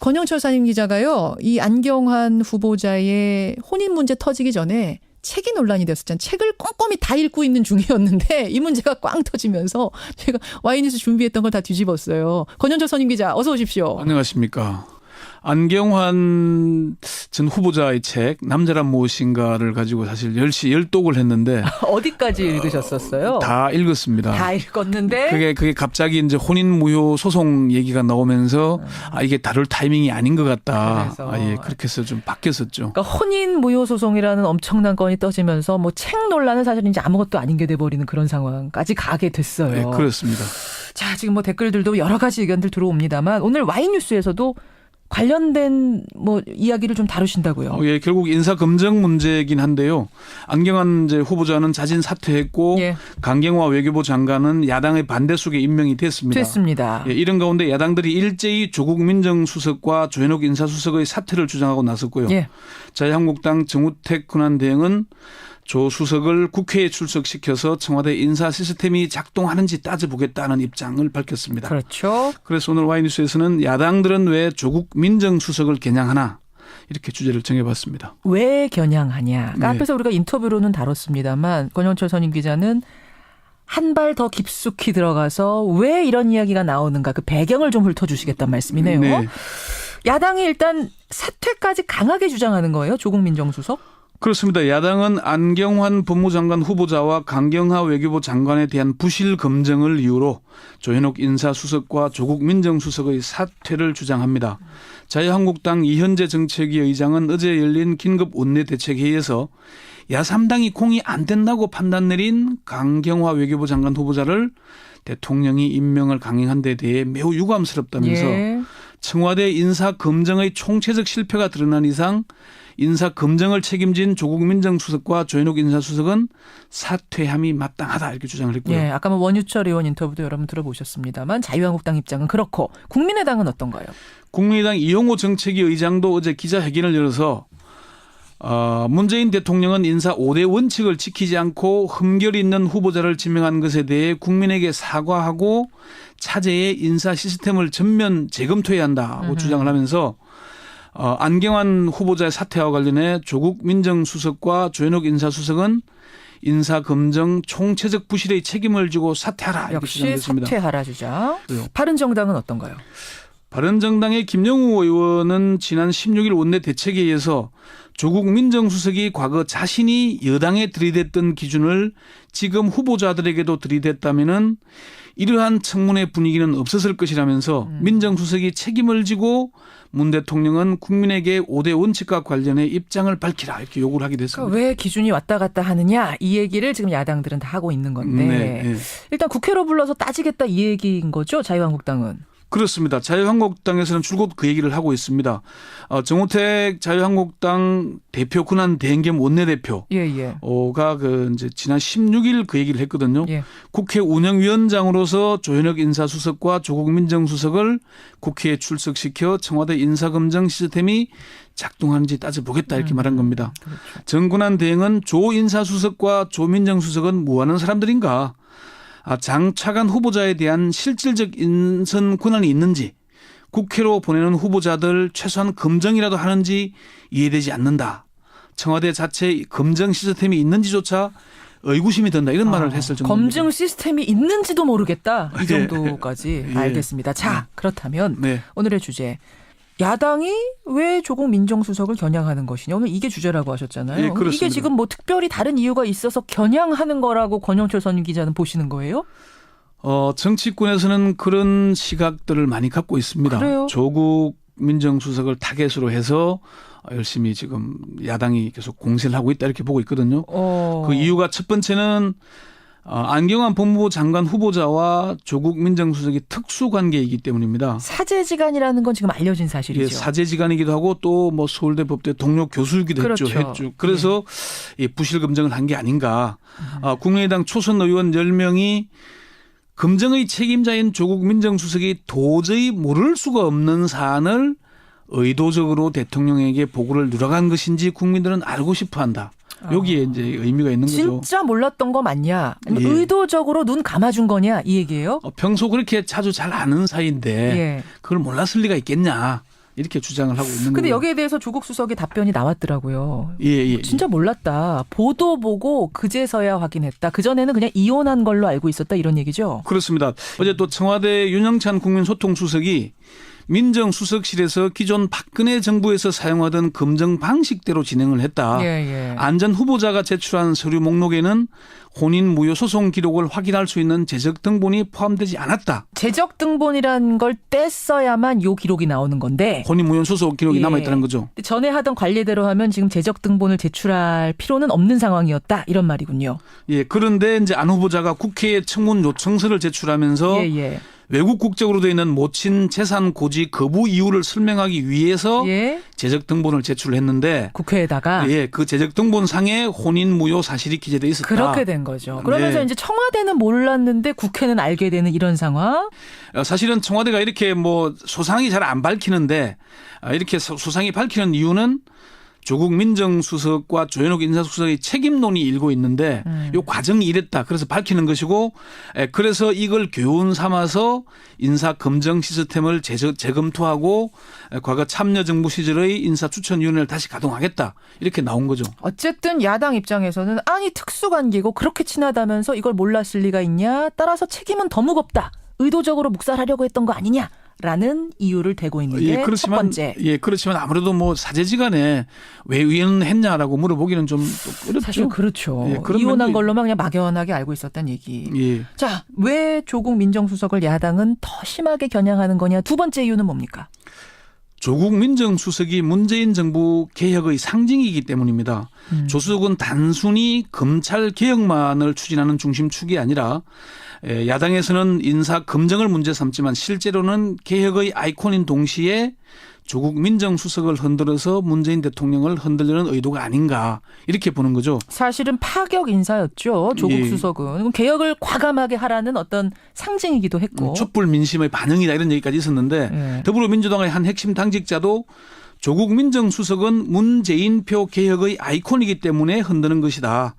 권영철 사님 기자가요, 이 안경환 후보자의 혼인 문제 터지기 전에 책이 논란이 됐었잖아요. 책을 꼼꼼히 다 읽고 있는 중이었는데 이 문제가 꽝 터지면서 제가 와이니스 준비했던 걸 다 뒤집었어요. 권영철 선임 기자, 어서 오십시오. 안녕하십니까. 안경환 전 후보자의 책 남자란 무엇인가를 가지고 사실 열시 열독을 했는데 어디까지 읽으셨었어요? 다 읽었습니다. 다 읽었는데 그게 그게 갑자기 이제 혼인 무효 소송 얘기가 나오면서 아 이게 다룰 타이밍이 아닌 것 같다. 그래서. 아, 예 그렇게 해서 좀 바뀌었었죠. 그러니까 혼인 무효 소송이라는 엄청난 건이 떠지면서 뭐 책 논란은 사실 이제 아무것도 아닌 게 돼버리는 그런 상황까지 가게 됐어요. 예, 그렇습니다. 자, 지금 뭐 댓글들도 여러 가지 의견들 들어옵니다만 오늘 와이 뉴스에서도 관련된 뭐 이야기를 좀 다루신다고요. 어, 예, 결국 인사 검증 문제이긴 한데요. 안경환 이제 후보자는 자진 사퇴했고 예, 강경화 외교부 장관은 야당의 반대 속에 임명이 됐습니다. 됐습니다. 예, 이런 가운데 야당들이 일제히 조국 민정수석과 조현옥 인사수석의 사퇴를 주장하고 나섰고요. 예. 자유한국당 정우택 군안대행은 조 수석을 국회에 출석시켜서 청와대 인사 시스템이 작동하는지 따져보겠다는 입장을 밝혔습니다. 그렇죠. 그래서 오늘 와이뉴스에서는 야당들은 왜 조국 민정수석을 겨냥하나 이렇게 주제를 정해봤습니다. 왜 겨냥하냐. 그러니까 네. 앞에서 우리가 인터뷰로는 다뤘습니다만 권영철 선임 기자는 한 발 더 깊숙이 들어가서 왜 이런 이야기가 나오는가 그 배경을 좀 훑어주시겠다는 말씀이네요. 네. 야당이 일단 사퇴까지 강하게 주장하는 거예요. 조국 민정수석. 그렇습니다. 야당은 안경환 법무장관 후보자와 강경하 외교부 장관에 대한 부실 검증을 이유로 조현옥 인사수석과 조국 민정수석의 사퇴를 주장합니다. 자유한국당 이현재 정책위 의장은 어제 열린 긴급 원내대책회의에서 야3당이 공이 안 된다고 판단 내린 강경화 외교부 장관 후보자를 대통령이 임명을 강행한 데 대해 매우 유감스럽다면서 예. 청와대 인사 검증의 총체적 실패가 드러난 이상 인사 검증을 책임진 조국 민정수석과 조현옥 인사수석은 사퇴함이 마땅하다 이렇게 주장을 했고요. 예, 아까 뭐 원유철 의원 인터뷰도 여러분 들어보셨습니다만 자유한국당 입장은 그렇고 국민의당은 어떤가요? 국민의당 이용호 정책위 의장도 어제 기자회견을 열어서 어, 문재인 대통령은 인사 5대 원칙을 지키지 않고 흠결 있는 후보자를 지명한 것에 대해 국민에게 사과하고 차제의 인사 시스템을 전면 재검토해야 한다고 음흠. 주장을 하면서 어, 안경환 후보자의 사퇴와 관련해 조국 민정수석과 조현옥 인사수석은 인사 검증 총체적 부실의 책임을 지고 사퇴하라 역시 주장했습니다. 사퇴하라 주장. 바른정당은 어떤가요? 바른정당의 김영우 의원은 지난 16일 원내 대책회의에서 조국 민정수석이 과거 자신이 여당에 들이댔던 기준을 지금 후보자들에게도 들이댔다면은 이러한 청문회 분위기는 없었을 것이라면서 음. 민정수석이 책임을 지고 문 대통령은 국민에게 5대 원칙과 관련해 입장을 밝히라 이렇게 요구를 하게 됐습니다. 그러니까 왜 기준이 왔다 갔다 하느냐 이 얘기를 지금 야당들은 다 하고 있는 건데 네, 네. 일단 국회로 불러서 따지겠다 이 얘기인 거죠 자유한국당은 그렇습니다. 자유한국당에서는 줄곧 그 얘기를 하고 있습니다. 어, 정호택 자유한국당 대표 군한 대행겸 원내대표 예예 어가 그 이제 지난 16일 그 얘기를 했거든요. 예. 국회 운영위원장으로서 조현혁 인사수석과 조국 민정수석을 국회에 출석시켜 청와대 인사검증 시스템이 작동하는지 따져보겠다 이렇게 음, 말한 겁니다. 그렇죠. 정군한 대행은 조 인사수석과 조 민정수석은 뭐하는 사람들인가? 아, 장차관 후보자에 대한 실질적 인선 권한이 있는지 국회로 보내는 후보자들 최소한 검증이라도 하는지 이해되지 않는다. 청와대 자체 검증 시스템이 있는지조차 의구심이 든다 이런 말을 아, 했을 정도입니다. 검증 시스템이 있는지도 모르겠다 이 예. 정도까지 예. 알겠습니다. 자 그렇다면 네. 오늘의 주제 야당이 왜 조국 민정수석을 겨냥하는 것이냐 오늘 이게 주제라고 하셨잖아요. 예, 그렇습니다. 이게 지금 뭐 특별히 다른 이유가 있어서 겨냥하는 거라고 권영철 선 기자는 보시는 거예요? 어, 정치권에서는 그런 시각들을 많이 갖고 있습니다. 그래요? 조국 민정수석을 타겟으로 해서 열심히 지금 야당이 계속 공세를 하고 있다 이렇게 보고 있거든요. 어. 그 이유가 첫 번째는 어, 안경환 법무부 장관 후보자와 조국 민정수석이 특수 관계이기 때문입니다. 사제지간이라는 건 지금 알려진 이게 사실이죠. 사제지간이기도 하고 또 뭐 서울대 법대 동료 교수이기도 그렇죠. 했죠. 했죠. 그래서 이 부실 검증을 한 게 아닌가. 음. 아, 국민의당 초선 의원 10명이 검증의 책임자인 조국 민정수석이 도저히 모를 수가 없는 사안을 의도적으로 대통령에게 보고를 누락한 것인지 국민들은 알고 싶어 한다. 여기에 이제 의미가 있는 거죠. 아. 진짜 몰랐던 거 맞냐? 예. 의도적으로 눈 감아준 거냐? 이 얘기예요? 어, 평소 그렇게 자주 잘 아는 사이인데 예. 그걸 몰랐을 리가 있겠냐. 이렇게 주장을 하고 있는 근데 거예요. 여기에 대해서 조국 수석의 답변이 나왔더라고요. 예, 예. 진짜 몰랐다. 보도 보고 그제서야 확인했다. 그 전에는 그냥 이혼한 걸로 알고 있었다 이런 얘기죠. 그렇습니다. 어제 또 청와대 윤영찬 국민소통수석이 민정수석실에서 기존 박근혜 정부에서 사용하던 검증 방식대로 진행을 했다. 예, 예. 안전 후보자가 제출한 서류 목록에는 혼인 무효 소송 기록을 확인할 수 있는 재적 등본이 포함되지 않았다. 재적 등본이란 걸 뗐어야만 요 기록이 나오는 건데 혼인 무효 소송 기록이 예. 남아 있다는 거죠. 전에 하던 관례대로 하면 지금 재적 등본을 제출할 필요는 없는 상황이었다 이런 말이군요. 예, 그런데 이제 안 후보자가 국회에 청문 요청서를 제출하면서 예, 예. 외국 국적으로 되어 있는 모친 재산 고지 거부 이유를 설명하기 위해서 예. 재적 등본을 제출했는데 국회에다가 예, 그 재적 등본 상에 혼인 무효 사실이 기재돼 있었다. 그렇게 된 거죠. 그러면서 네. 이제 청와대는 몰랐는데 국회는 알게 되는 이런 상황. 어, 사실은 청와대가 이렇게 뭐 소상이 잘안 밝히는데 아, 이렇게 소- 소상이 밝히는 이유는 조국 민정수석과 조현욱 인사수석의 책임론이 일고 있는데 음. 요 과정이 이랬다. 그래서 밝히는 것이고 에, 그래서 이걸 교훈 삼아서 인사 검증 시스템을 재, 재검토하고 에, 과거 참여정부 시절의 인사추천위원회를 다시 가동하겠다. 이렇게 나온 거죠. 어쨌든 야당 입장에서는 아니 특수관계고 그렇게 친하다면서 이걸 몰랐을 리가 있냐? 따라서 책임은 더 무겁다. 의도적으로 묵살하려고 했던 거 아니냐 라는 이유를 대고 있는 게첫 번째. 예, 그렇지만 아무래도 뭐 사제지간에 왜 위헌했냐라고 물어보기는 좀또 어렵죠. 사실 그렇죠. 예, 이혼한 걸로만 그냥 막연하게 알고 있었단 얘기. 예. 자, 왜 조국 민정수석을 야당은 더 심하게 겨냥하는 거냐? 두 번째 이유는 뭡니까? 조국 민정수석이 문재인 정부 개혁의 상징이기 때문입니다. 음. 조 수석은 단순히 검찰 개혁만을 추진하는 중심축이 아니라 에, 야당에서는 인사 검증을 문제 삼지만 실제로는 개혁의 아이콘인 동시에 조국 민정수석을 흔들어서 문재인 대통령을 흔들려는 의도가 아닌가 이렇게 보는 거죠. 사실은 파격 인사였죠. 조국 예. 수석은 개혁을 과감하게 하라는 어떤 상징이기도 했고. 촛불 민심의 반응이다 이런 얘기까지 있었는데 예. 더불어민주당의 한 핵심 당직자도 조국 민정수석은 문재인표 개혁의 아이콘이기 때문에 흔드는 것이다.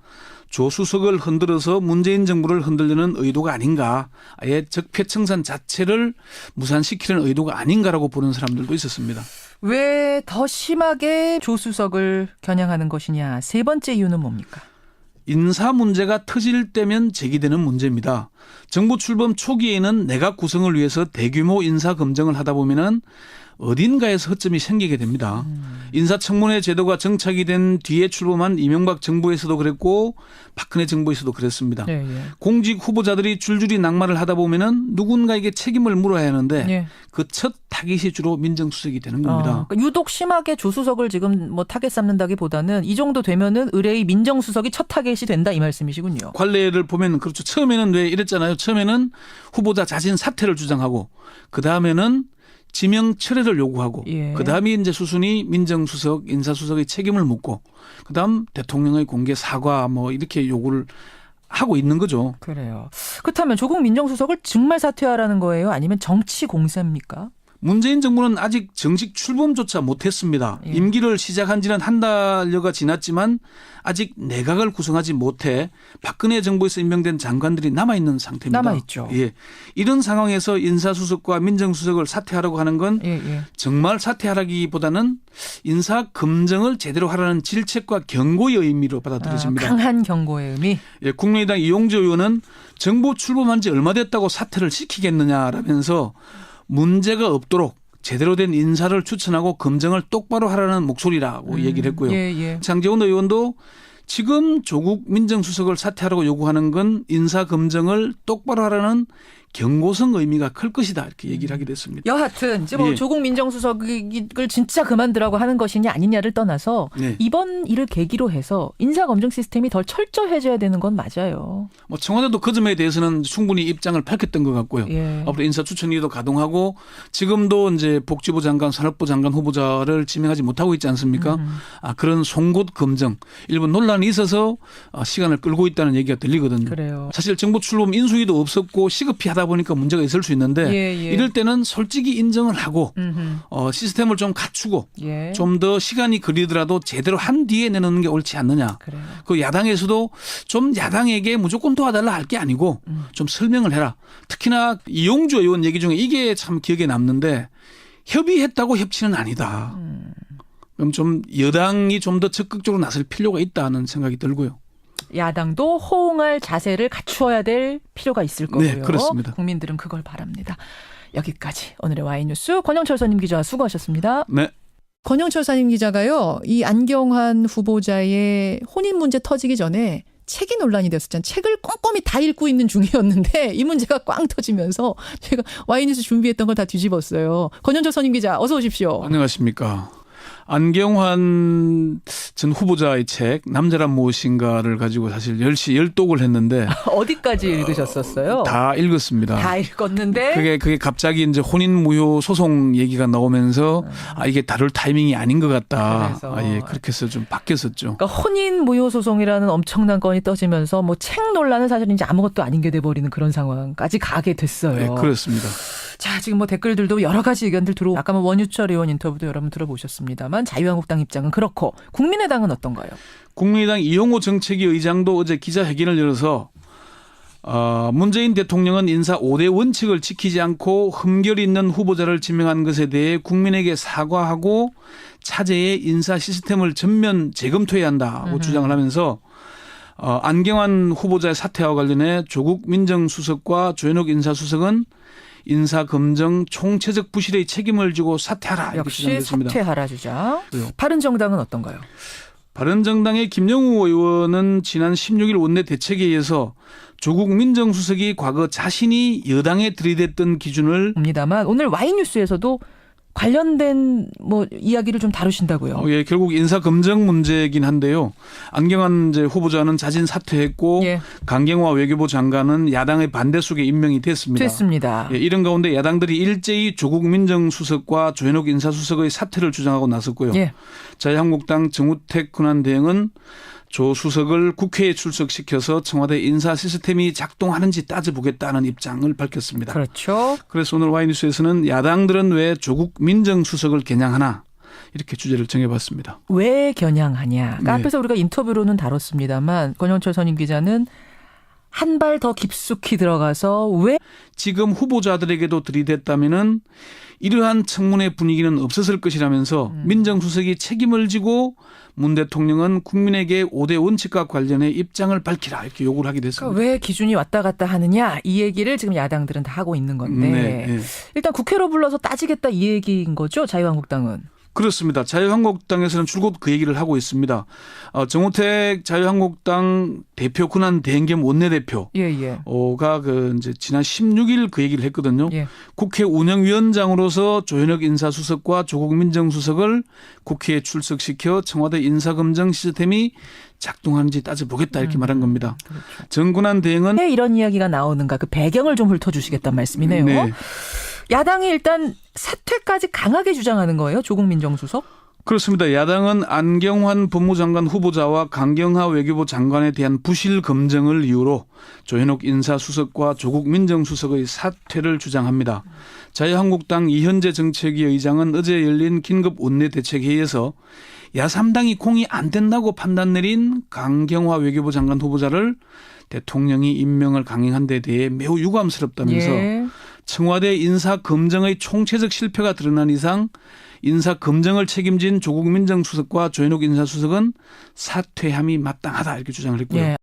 조 수석을 흔들어서 문재인 정부를 흔들려는 의도가 아닌가. 아예 적폐청산 자체를 무산시키는 의도가 아닌가라고 보는 사람들도 있었습니다. 왜 더 심하게 조 수석을 겨냥하는 것이냐? 세 번째 이유는 뭡니까? 인사 문제가 터질 때면 제기되는 문제입니다. 정부 출범 초기에는 내각 구성을 위해서 대규모 인사 검증을 하다 보면은 어딘가에서 허점이 생기게 됩니다. 인사청문회 제도가 정착이 된 뒤에 출범한 이명박 정부에서도 그랬고 박근혜 정부에서도 그랬습니다. 예, 예. 공직 후보자들이 줄줄이 낙마를 하다 보면은 누군가에게 책임을 물어야 하는데 예. 그첫 타깃이 주로 민정수석이 되는 어, 겁니다. 그러니까 유독 심하게 조 수석을 지금 뭐 타겟 삼는다기보다는 이 정도 되면은 의뢰의 민정수석이 첫 타겟이 된다 이 말씀이시군요. 관례를 보면 그렇죠. 처음에는 왜 이랬잖아요. 처음에는 후보자 자신 사퇴를 주장하고 그 다음에는 지명 철회를 요구하고 예. 그 다음이 이제 수순이 민정수석, 인사수석의 책임을 묻고 그 다음 대통령의 공개 사과 뭐 이렇게 요구를 하고 있는 거죠. 그래요. 그렇다면 조국 민정수석을 정말 사퇴하라는 거예요? 아니면 정치 공세입니까? 문재인 정부는 아직 정식 출범조차 못했습니다. 예. 임기를 시작한 지는 한 달여가 지났지만 아직 내각을 구성하지 못해 박근혜 정부에서 임명된 장관들이 남아 있는 상태입니다. 남아 있죠. 예. 이런 상황에서 인사수석과 민정수석을 사퇴하라고 하는 건 예, 예. 정말 사퇴하라기보다는 인사 검증을 제대로 하라는 질책과 경고의 의미로 아, 받아들여집니다. 강한 경고의 의미. 예, 국민의당 이용재 의원은 정부 출범한 지 얼마 됐다고 사퇴를 시키겠느냐라면서 문제가 없도록 제대로 된 인사를 추천하고 검증을 똑바로 하라는 목소리라고 얘기를 했고요. 예, 예. 장재원 의원도 지금 조국 민정수석을 사퇴하라고 요구하는 건 인사 검증을 똑바로 하라는 경고성 의미가 클 것이다 이렇게 얘기를 하게 됐습니다. 여하튼 이제 뭐 예. 조국 민정수석을 진짜 그만두라고 하는 것이냐 아니냐를 떠나서 네. 이번 일을 계기로 해서 인사 검증 시스템이 더 철저해져야 되는 건 맞아요. 뭐 청와대도 그 점에 대해서는 충분히 입장을 밝혔던 것 같고요. 예. 앞으로 인사 추천위도 가동하고 지금도 이제 복지부 장관, 산업부 장관 후보자를 지명하지 못하고 있지 않습니까? 음. 아, 그런 송곳 검증 일부 논란이 있어서 어, 시간을 끌고 있다는 얘기가 들리거든요. 그래요. 사실 정부 출범 인수위도 없었고 시급히 하다 보니까 문제가 있을 수 있는데 예, 예. 이럴 때는 솔직히 인정을 하고 음흠. 어, 시스템을 좀 갖추고 예. 좀더 시간이 걸리더라도 제대로 한 뒤에 내놓는 게 옳지 않느냐. 그래요. 그 야당에서도 좀 야당에게 무조건 도와달라 할 게 아니고 음. 좀 설명을 해라. 특히나 이용주 의원 얘기 중에 이게 참 기억에 남는데 협의했다고 협치는 아니다. 음. 그럼 좀 여당이 좀 더 적극적으로 나설 필요가 있다는 생각이 들고요. 야당도 호응할 자세를 갖추어야 될 필요가 있을 거고요. 네, 그렇습니다. 국민들은 그걸 바랍니다. 여기까지 오늘의 와이뉴스 권영철 선임 기자 수고하셨습니다. 네. 권영철 선임 기자가요, 이 안경환 후보자의 혼인 문제 터지기 전에 책이 논란이 됐었잖아요. 책을 꼼꼼히 다 읽고 있는 중이었는데 이 문제가 꽝 터지면서 제가 와이뉴스 준비했던 걸 다 뒤집었어요. 권영철 선임 기자 어서 오십시오. 안녕하십니까. 안경환 전 후보자의 책 남자란 무엇인가를 가지고 사실 열시 열독을 했는데 어디까지 읽으셨었어요? 다 읽었습니다. 다 읽었는데 그게 그게 갑자기 이제 혼인 무효 소송 얘기가 나오면서 아 이게 다룰 타이밍이 아닌 것 같다. 아, 예 그렇게 해서 좀 바뀌었었죠. 그러니까 혼인 무효 소송이라는 엄청난 건이 떠지면서 뭐 책 논란은 사실 이제 아무것도 아닌 게 돼버리는 그런 상황까지 가게 됐어요. 예, 그렇습니다. 자, 지금 뭐 댓글들도 여러 가지 의견들 들어오고 아까 뭐 원유철 의원 인터뷰도 여러분 들어보셨습니다만 자유한국당 입장은 그렇고 국민의당은 어떤가요? 국민의당 이용호 정책위 의장도 어제 기자회견을 열어서 어, 문재인 대통령은 인사 5대 원칙을 지키지 않고 흠결 있는 후보자를 지명한 것에 대해 국민에게 사과하고 차제의 인사 시스템을 전면 재검토해야 한다고 음흠. 주장을 하면서 어, 안경환 후보자의 사퇴와 관련해 조국 민정수석과 조현옥 인사수석은 인사 검증 총체적 부실의 책임을 지고 사퇴하라 역시. 사퇴하라 주장. 그래요. 바른정당은 어떤가요? 바른정당의 김영우 의원은 지난 16일 원내 대책회의에서 조국 민정수석이 과거 자신이 여당에 들이댔던 기준을 봅니다만 오늘 와이뉴스에서도 관련된 뭐 이야기를 좀 다루신다고요. 어, 예, 결국 인사 검증 문제이긴 한데요. 안경환 이제 후보자는 자진 사퇴했고 예, 강경화 외교부 장관은 야당의 반대 속에 임명이 됐습니다. 됐습니다. 예, 이런 가운데 야당들이 일제히 조국 민정수석과 조현옥 인사수석의 사퇴를 주장하고 나섰고요. 예. 자유한국당 정우택 군한대행은 조 수석을 국회에 출석시켜서 청와대 인사 시스템이 작동하는지 따져보겠다는 입장을 밝혔습니다. 그렇죠. 그래서 오늘 와이뉴스에서는 야당들은 왜 조국 민정수석을 겨냥하나 이렇게 주제를 정해봤습니다. 왜 겨냥하냐. 그러니까 네. 앞에서 우리가 인터뷰로는 다뤘습니다만 권영철 선임 기자는 한 발 더 깊숙이 들어가서 왜 지금 후보자들에게도 들이댔다면은 이러한 청문회 분위기는 없었을 것이라면서 음. 민정수석이 책임을 지고 문 대통령은 국민에게 5대 원칙과 관련해 입장을 밝히라 이렇게 요구를 하게 됐습니다. 그러니까 왜 기준이 왔다 갔다 하느냐 이 얘기를 지금 야당들은 다 하고 있는 건데 네, 네. 일단 국회로 불러서 따지겠다 이 얘기인 거죠 자유한국당은 그렇습니다. 자유한국당에서는 줄곧 그 얘기를 하고 있습니다. 어, 정우택 자유한국당 대표 군한 대행겸 원내대표 예예 어가 그 이제 지난 16일 그 얘기를 했거든요. 예. 국회 운영위원장으로서 조현혁 인사수석과 조국 민정수석을 국회에 출석시켜 청와대 인사검증 시스템이 작동하는지 따져보겠다 이렇게 음, 말한 겁니다. 그렇죠. 정군한 대행은 왜 이런 이야기가 나오는가 그 배경을 좀 훑어주시겠다는 말씀이네요. 네, 야당이 일단 사퇴까지 강하게 주장하는 거예요 조국 민 정수석. 그렇습니다. 야당은 안경환 법무장관 후보자와 강경하 외교부 장관에 대한 부실 검증을 이유로 조현옥 인사수석과 조국 민정수석의 사퇴를 주장합니다. 자유한국당 이현재 정책위 의장은 어제 열린 긴급 원내대책회의에서 야3당이 공이 안 된다고 판단 내린 강경화 외교부 장관 후보자를 대통령이 임명을 강행한 데 대해 매우 유감스럽다면서 예. 청와대 인사 검증의 총체적 실패가 드러난 이상 인사 검증을 책임진 조국 민정수석과 조현옥 인사수석은 사퇴함이 마땅하다 이렇게 주장을 했고요. 예.